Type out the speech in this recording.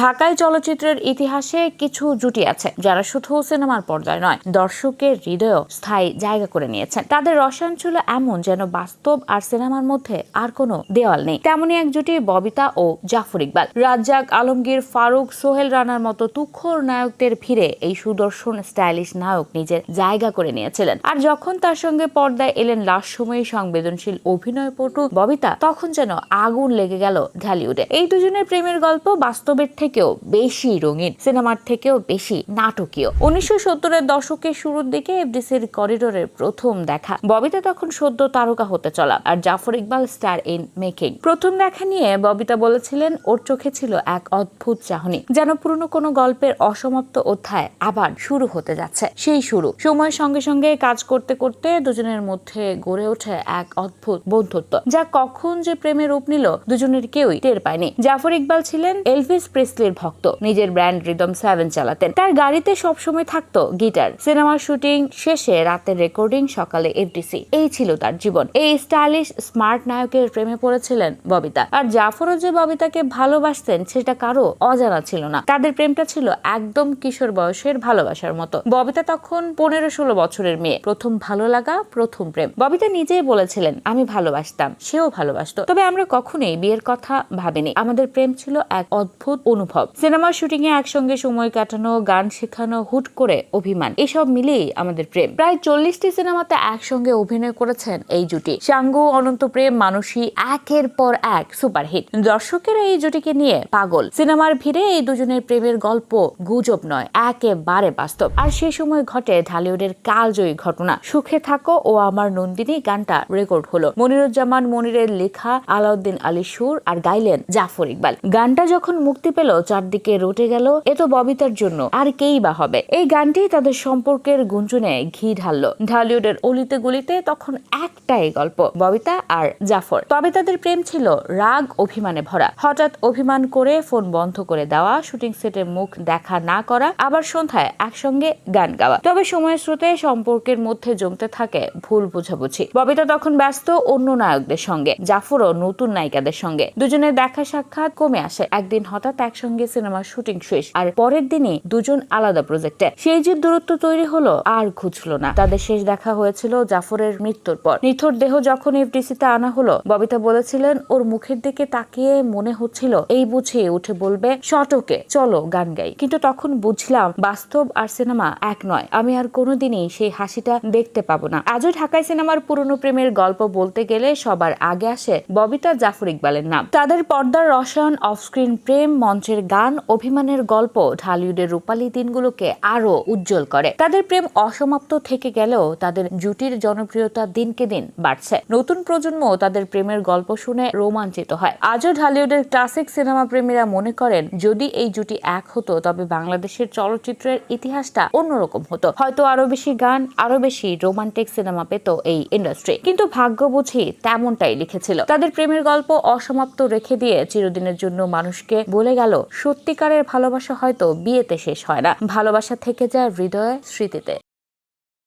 ঢাকায় চলচ্চিত্রের ইতিহাসে কিছু জুটি আছে, যারা শুধু সিনেমার পর্দায় নয়, দর্শকের হৃদয়েও স্থায়ী জায়গা করে নিয়েছেন। তাদের রসায়ন ছিল এমন যেন বাস্তব আর সিনেমার মধ্যে আর কোনো দেওয়াল নেই। তেমনই এক জুটি ববিতা ও জাফর ইকবাল। রাজ্জাক, আলমগীর, ফারুক, সোহেল রানার মতো তুখোর নায়কদের ভিড়ে এই সুদর্শন স্টাইলিশ নায়ক নিজের জায়গা করে নিয়েছিলেন। আর যখন তার সঙ্গে পর্দায় এলেন লাস্ট সময়ে সংবেদনশীল অভিনয় পটু ববিতা, তখন যেন আগুন লেগে গেল ঢালিউডে। এই দুজনের প্রেমের গল্প বাস্তবের থেকেও বেশি রঙিন, সিনেমার থেকেও বেশি নাটকীয়। উনিশশো সত্তরের দশকের শুরুর দিকে এফডিসির করিডোরের প্রথম দেখা। ববিতা তখন সদ্য তারকা হতে চলা আর Jafar Iqbal star in making. প্রথম দেখা নিয়ে ববিতা বলেছিলেন, ওর চোখে ছিল এক অদ্ভুত চাহনি, যেন পুরনো কোনো গল্পের অসমাপ্ত অধ্যায় আবার শুরু হতে যাচ্ছে। সেই শুরু। সময়ের সঙ্গে সঙ্গে কাজ করতে করতে দুজনের মধ্যে গড়ে ওঠে এক অদ্ভুত বন্ধুত্ব, যা কখন যে প্রেমে রূপ নিল, দুজনের কেউই টের পায়নি। জাফর ইকবাল ছিলেন এলভিস প্রেসলির ভক্ত। নিজের ব্র্যান্ড রিদম সেভেন চালাতেন। তার গাড়িতে সবসময় থাকতো গিটার। সিনেমার শুটিং শেষে রাতের রেকর্ডিং সকালে এফডিসি এই ছিল তার জীবন। এই স্টাইলিশ স্মার্ট নায়কের প্রেমে পড়েছিলেন ববিতা। আর জাফরও যে ববিতাকে ভালোবাসতেন, সেটা কারও অজানা ছিল না। তাদের প্রেমটা ছিল একদম কিশোর বয়সের ভালোবাসার মতো। ববিতা তখন পনেরো ষোলো বছরের মেয়ে। প্রথম ভালো লাগা, প্রথম প্রেম। ববিতা নিজেই বলেছিলেন, আমি ভালোবাসতাম। সেও ভালোবাসতো। তবে আমরা কখনোই বিয়ের কথা ভাবিনি। আমাদের প্রেম ছিল এক অদ্ভুত অনুভব। সিনেমার শুটিং এ একসঙ্গে সময় কাটানো, গান শেখানো, হুট করে অভিমান, এসব মিলিয়েই আমাদের প্রেম। প্রায় চল্লিশটি সিনেমাতে একসঙ্গে অভিনয় করেছেন এই জুটি। সাঙ্গু, অনন্ত প্রেম মানুষী একের পর এক সুপারহিট। দর্শকেরা এই জুটিকে নিয়ে পাগল। সিনেমার ভিড়ে এই দুজনের প্রেমের গল্প গুজব নয়, একেবারে বাস্তব। আর সে সময় ঘটে ঢালিউডের কালজয়ী ঘটনা। সুখে থাকো ও আমার নন্দিনী গানটা রেকর্ড হলো। মনিরুজ্জামান মনিরের লেখা, আলাউদ্দিন আলী সুর আর গাইলেন জাফর ইকবাল। গানটা যখন মুক্তি পেল চারদিকে রটে গেল, এ তো ববিতার জন্য, আর কেই বা হবে। এই গানটি তাদের সম্পর্কের গুঞ্জনে ঘি ঢাললো। ঢালিউডের অলিতে গলিতে তখন একটাই গল্প, ববিতা আর জাফর। তবে তাদের প্রেম ছিল রাগ অভিমানে ভরা। হঠাৎ অভিমান করে ফোন বন্ধ করে দেওয়া, শুটিং সেটে মুখ দেখা না করা, আবার সন্ধ্যায় একসঙ্গে গান গাওয়া। তবে সময়ের স্রোতে সম্পর্কের মধ্যে জমতে থাকে ভুল বোঝাবুঝি। ববিতা তখন ব্যস্ত অন্য নায়কদের সঙ্গে, জাফরও নতুন নায়িকাদের সঙ্গে। দুজনের দেখা সাক্ষাৎ কমে আসে। একদিন হঠাৎ একসঙ্গে সিনেমার শুটিং শেষ। আর পরের দিনই দুজন আলাদা প্রজেক্টে। সেই যে দূরত্ব তৈরি হলো, আর ঘুচলো না। তাদের শেষ দেখা হয়েছিল জাফরের মৃত্যুর পর। নিথর দেহ যখন এফডিসিতে আনা হলো, ববিতা বলেছিলেন, ওর মুখের দিকে তাকিয়ে মনে হচ্ছিল, এই বুঝে উঠে বলবে, শটকে, চলো গান গাই কিন্তু তখন বুঝলাম, বাস্তব আর সিনেমা এক নয়। আমি আর কোনোদিনই সেই হাসিটা দেখতে পাবো না। আজও ঢাকায় সিনেমার পুরনো প্রেমের গল্প বলতে গেলে সবার আগে আসে ববিতা জাফর ইকবালের নাম। তাদের পর্দার রসায়ন, অফস্ক্রিন প্রেম মঞ্চের গান, অভিমানের গল্প, ঢালিউডের রূপালী দিনগুলোকে আরও উজ্জ্বল করে। তাদের প্রেম অসমাপ্ত থেকে গেলেও তাদের জুটির জনপ্রিয়তা দিনকে দিন বাড়ছে। নতুন প্রজন্ম তাদের প্রেমের গল্প শুনে রোমাঞ্চিত হয়। আজও ঢালিউডের ক্লাসিক সিনেমা প্রেমীরা মনে করেন, যদি এই জুটি এক হতো, তবে বাংলাদেশের চলচ্চিত্রের ইতিহাসটা অন্যরকম হতো। হয়তো আরও বেশি গান আরও বেশি রোমান্টিক সিনেমা পেত এই ইন্ডাস্ট্রি। কিন্তু ভাগ্য বুঝি তেমনটাই লিখেছিল। তাদের প্রেমের গল্প অসমাপ্ত রেখে দিয়ে চিরদিনের জন্য মানুষকে বলে গেল সত্যিকারের ভালোবাসা হয়তো বিয়েতে শেষ হয় না। ভালোবাসা থেকে যায় হৃদয়ে স্মৃতিতে।